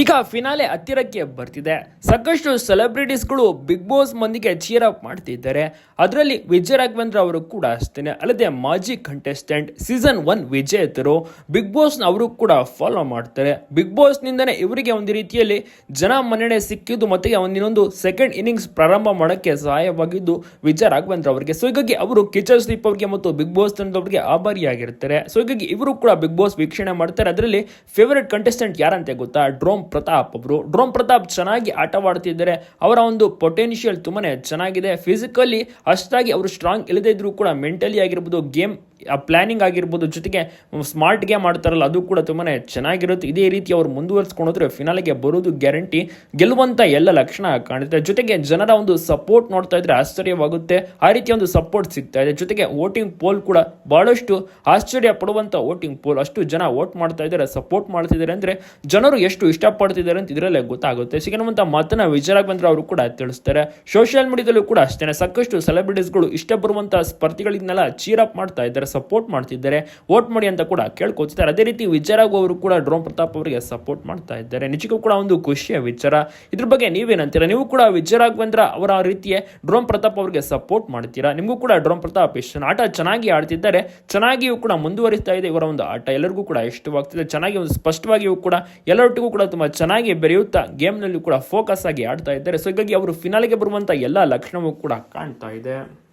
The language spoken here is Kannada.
ಈಗ ಫಿನಾಲೆ ಹತ್ತಿರಕ್ಕೆ ಬರ್ತಿದೆ. ಸಾಕಷ್ಟು ಸೆಲೆಬ್ರಿಟೀಸ್ಗಳು ಬಿಗ್ ಬಾಸ್ ಮಂದಿಗೆ ಚೀರ್ ಅಪ್ ಮಾಡ್ತಿದ್ದಾರೆ. ಅದರಲ್ಲಿ ವಿಜಯ ರಾಘವೇಂದ್ರ ಅವರು ಕೂಡ ಅಷ್ಟೇ ಅಲ್ಲದೆ ಮಾಜಿ ಕಂಟೆಸ್ಟೆಂಟ್ ಸೀಸನ್ ಒನ್ ವಿಜೇತರು ಬಿಗ್ ಬಾಸ್ ಅವರು ಕೂಡ ಫಾಲೋ ಮಾಡ್ತಾರೆ. ಬಿಗ್ ಬಾಸ್ ನಿಂದನೇ ಇವರಿಗೆ ಒಂದು ರೀತಿಯಲ್ಲಿ ಜನ ಮನ್ನಣೆ ಸಿಕ್ಕಿದ್ದು ಮತ್ತೆ ಒಂದಿನೊಂದು ಸೆಕೆಂಡ್ ಇನ್ನಿಂಗ್ಸ್ ಪ್ರಾರಂಭ ಮಾಡೋಕ್ಕೆ ಸಹಾಯವಾಗಿದ್ದು ವಿಜಯ ರಾಘವೇಂದ್ರ ಅವರಿಗೆ. ಸೊ ಹೀಗಾಗಿ ಅವರು ಕಿಚನ್ ಸ್ಲೀಪ್ ಅವರಿಗೆ ಮತ್ತು ಬಿಗ್ ಬಾಸ್ ತಂಡದವರಿಗೆ ಆಭಾರಿಯಾಗಿರ್ತಾರೆ. ಸೊ ಹೀಗಾಗಿ ಇವರು ಕೂಡ ಬಿಗ್ ಬಾಸ್ ವೀಕ್ಷಣೆ ಮಾಡ್ತಾರೆ. ಅದರಲ್ಲಿ ಫೇವರೇಟ್ ಕಂಟೆಸ್ಟೆಂಟ್ ಯಾರಂತೆ ಗೊತ್ತಾ? ಡ್ರೋಮ್ ಪ್ರತಾಪ್ ಅವರು ಡ್ರೋಮ್ ಪ್ರತಾಪ್ ಚೆನ್ನಾಗಿ ಆಟವಾಡ್ತಿದ್ದಾರೆ. ಅವರ ಒಂದು ಪೊಟೆನ್ಷಿಯಲ್ ತುಂಬಾನೇ ಚೆನ್ನಾಗಿದೆ. ಫಿಸಿಕಲಿ ಅಷ್ಟಾಗಿ ಅವರು ಸ್ಟ್ರಾಂಗ್ ಇಲ್ಲದೇ ಇದ್ರೂ ಕೂಡ ಮೆಂಟಲಿ ಆಗಿರ್ಬೋದು ಗೇಮ್ ಪ್ಲಾನಿಂಗ್ ಆಗಿರ್ಬೋದು, ಜೊತೆಗೆ ಸ್ಮಾರ್ಟ್ ಗೇಮ್ ಆಡ್ತಾರಲ್ಲ ಅದು ಕೂಡ ತುಂಬಾ ಚೆನ್ನಾಗಿರುತ್ತೆ. ಇದೇ ರೀತಿ ಅವರು ಮುಂದುವರಿಸ್ಕೊಂಡು ಹೋದ್ರೆ ಫಿನಾಲಿಗೆ ಬರೋದು ಗ್ಯಾರಂಟಿ ಗೆಲ್ಲುವಂತ ಎಲ್ಲ ಲಕ್ಷಣ ಕಾಣುತ್ತೆ ಜೊತೆಗೆ ಜನರ ಒಂದು ಸಪೋರ್ಟ್ ನೋಡ್ತಾ ಇದ್ರೆ ಆಶ್ಚರ್ಯವಾಗುತ್ತೆ. ಆ ರೀತಿಯ ಒಂದು ಸಪೋರ್ಟ್ ಸಿಗ್ತಾ ಇದೆ. ಜೊತೆಗೆ ವೋಟಿಂಗ್ ಪೋಲ್ ಕೂಡ ಬಹಳಷ್ಟು ಆಶ್ಚರ್ಯ ಪಡುವಂಥ ವೋಟಿಂಗ್ ಪೋಲ್ ಅಷ್ಟು ಜನ ವೋಟ್ ಮಾಡ್ತಾ ಇದ್ದಾರೆ ಸಪೋರ್ಟ್ ಮಾಡ್ತಿದ್ದಾರೆ ಅಂದ್ರೆ ಜನರು ಎಷ್ಟು ಇಷ್ಟಪಡ್ತಿದ್ದಾರೆ ಅಂತ ಇದರಲ್ಲೇ ಗೊತ್ತಾಗುತ್ತೆ. ಸಿಗನುವಂತ ಮತನ ವಿಜಯ ಬಂದ್ರೆ ಅವರು ಕೂಡ ತಿಳಿಸ್ತಾರೆ. ಸೋಷಿಯಲ್ ಮೀಡಿಯಾದಲ್ಲೂ ಕೂಡ ಅಷ್ಟೇ ಸಾಕಷ್ಟು ಸೆಲೆಬ್ರಿಟೀಸ್ಗಳು ಇಷ್ಟ ಬರುವಂಥ ಚೀರ್ ಅಪ್ ಮಾಡ್ತಾ ಇದ್ದಾರೆ. ಸಪೋರ್ಟ್ ಮಾಡ್ತಿದ್ದಾರೆ. ವೋಟ್ ಮಾಡಿ ಅಂತ ಕೂಡ ಕೇಳ್ಕೊತಿದ್ದಾರೆ. ಅದೇ ರೀತಿ ವಿಜಯ ರಾಘವ್ ಅವರು ಕೂಡ ಡ್ರೋನ್ ಪ್ರತಾಪ್ ಅವರಿಗೆ ಸಪೋರ್ಟ್ ಮಾಡ್ತಾ ಇದ್ದಾರೆ. ನಿಜಕ್ಕೂ ಕೂಡ ಒಂದು ಖುಷಿಯ ವಿಚಾರ. ಇದ್ರ ಬಗ್ಗೆ ನೀವೇನಂತೀರಾ? ನೀವು ಕೂಡ ವಿಜಯ ರಾಘವೇಂದ್ರ ಅವರ ರೀತಿಯ ಡ್ರೋನ್ ಪ್ರತಾಪ್ ಅವರಿಗೆ ಸಪೋರ್ಟ್ ಮಾಡ್ತೀರಾ? ನಿಮಗೂ ಕೂಡ ಡ್ರೋನ್ ಪ್ರತಾಪ್ ಇಷ್ಟ. ಆಟ ಚೆನ್ನಾಗಿ ಆಡ್ತಿದ್ದಾರೆ. ಚೆನ್ನಾಗಿಯೂ ಕೂಡ ಮುಂದುವರಿಸ್ತಾ ಇದೆ ಇವರ ಒಂದು ಆಟ. ಎಲ್ಲರಿಗೂ ಕೂಡ ಇಷ್ಟವಾಗ್ತಿದೆ. ಚೆನ್ನಾಗಿ ಒಂದು ಸ್ಪಷ್ಟವಾಗಿಯೂ ಕೂಡ ಎಲ್ಲರೊಟ್ಟಿಗೂ ಕೂಡ ತುಂಬಾ ಚೆನ್ನಾಗಿ ಬೆರೆಯುತ್ತಾ ಗೇಮ್ನಲ್ಲಿ ಕೂಡ ಫೋಕಸ್ ಆಗಿ ಆಡ್ತಾ ಇದ್ದಾರೆ. ಸೊ ಹೀಗಾಗಿ ಅವರು ಫಿನಾಲಿಗೆ ಬರುವಂತ ಎಲ್ಲ ಲಕ್ಷಣವೂ ಕೂಡ ಕಾಣ್ತಾ ಇದೆ.